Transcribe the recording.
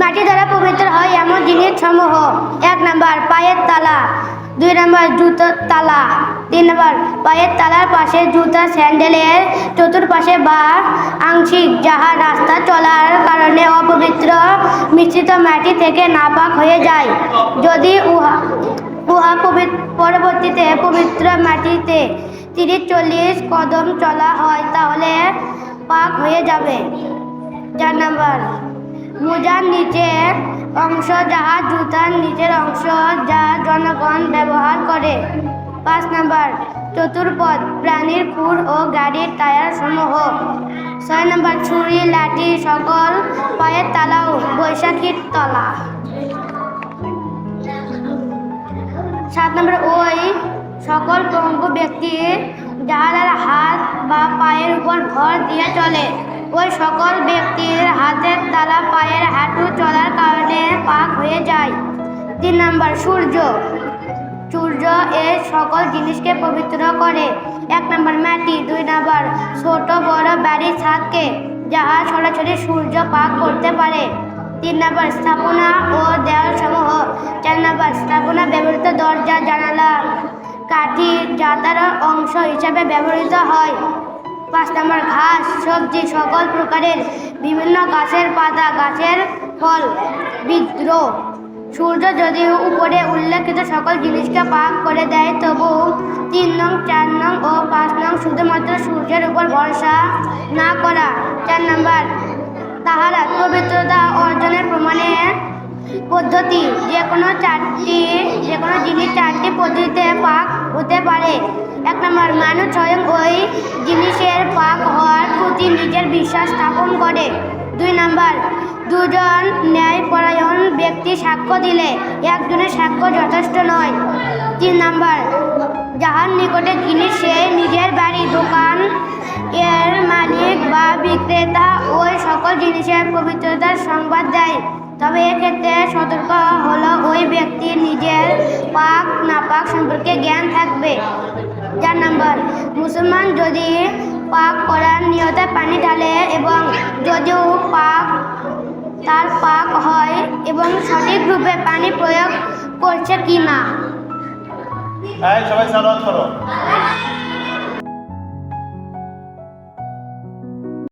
মাটি দ্বারা পবিত্র হয় এমন জিনিস সমূহ। এক নাম্বার, পায়ের তালা। দুই নাম্বার, জুতোর তালা। তিন নাম্বার, পায়ের তালার পাশে জুতা স্যান্ডেলের চতুর্পাশে বা আংশিক, যাহা রাস্তা চলার কারণে অপবিত্র মিশ্রিত মাটি থেকে নাপাক হয়ে যায়। যদি উহা উহা পরবর্তীতে পবিত্র মাটিতে তিরিশ চল্লিশ কদম চলা হয়, তাহলে পাক হয়ে যাবে। চার নাম্বার, মোজার নিচের অংশ যাহা জুতার নিচের অংশ যা জনগণ ব্যবহার করে। পাঁচ নাম্বার, চতুর্পদ, প্রাণীর খুর ও গাড়ির টায়ার সমূহ ছয় নাম্বার, ছুরি, লাঠি সকল পায়ের তালাও, বৈশাখীর তলা। সাত নম্বর, ওই সকল পঙ্গু ব্যক্তির যাহাদের হাত বা পায়ের উপর ভর দিয়ে চলে। ওই সকল ব্যক্তির হাতের তালা পায়ের হাঁটু চলার কারণে পাক হয়ে যায়। তিন নম্বর, সূর্য। সূর্য এর সকল জিনিসকে পবিত্র করে। এক নম্বর, মাটি। দুই নম্বর, ছোট, বড় বাড়ির ছাদকে যাহা সরাসরি সূর্য পাক করতে পারে। তিন নম্বর, স্থাপনা ও দেওয়াল সমূহ চার নম্বর, স্থাপনা জানালা কাঠি যাতার অংশ হিসাবে ব্যবহৃত হয়। পাঁচ নম্বর ঘাস, সবজি সকল প্রকারের বিভিন্ন গাছের পাতা, গাছের ফল, বিদ্রোহ। সূর্য যদিও উপরে উল্লেখিত সকল জিনিসকে পাক করে দেয়, তবু তিন নং, চার নং ও পাঁচ নং শুধুমাত্র সূর্যের উপর ভরসা না করা। চার নম্বর, তাহারা পবিত্রতা প্রমাণের পদ্ধতি। যে কোনো চারটি যে কোনো জিনিস চারটি পদ্ধতিতে পাক হতে পারে। এক নম্বর, মানুষ স্বয়ং ওই জিনিসের পাক হওয়ার প্রতি নিজের বিশ্বাস স্থাপন করে। দুই নম্বর, দুজন ন্যায়পরায়ণ ব্যক্তি সাক্ষ্য দিলে একজনের সাক্ষ্য যথেষ্ট নয়। তিন নম্বর, যাহার নিকটে জিনিস সে নিজের বাড়ি, দোকান এর মালিক বা বিক্রেতা ওই সকল জিনিসের পবিত্রতার সংবাদ দেয়। তবে এক্ষেত্রে সতর্ক হলো ওই ব্যক্তির নিজের পাক নাপাক সম্পর্কে জ্ঞান থাকবে। চার নম্বর, মুসলমান যদি পাক করার নিয়তে পানি ঢালে এবং যদিও পাক, তার পাক হয় এবং সঠিক রূপে পানি প্রয়োগ করছে কি না সবাই করো।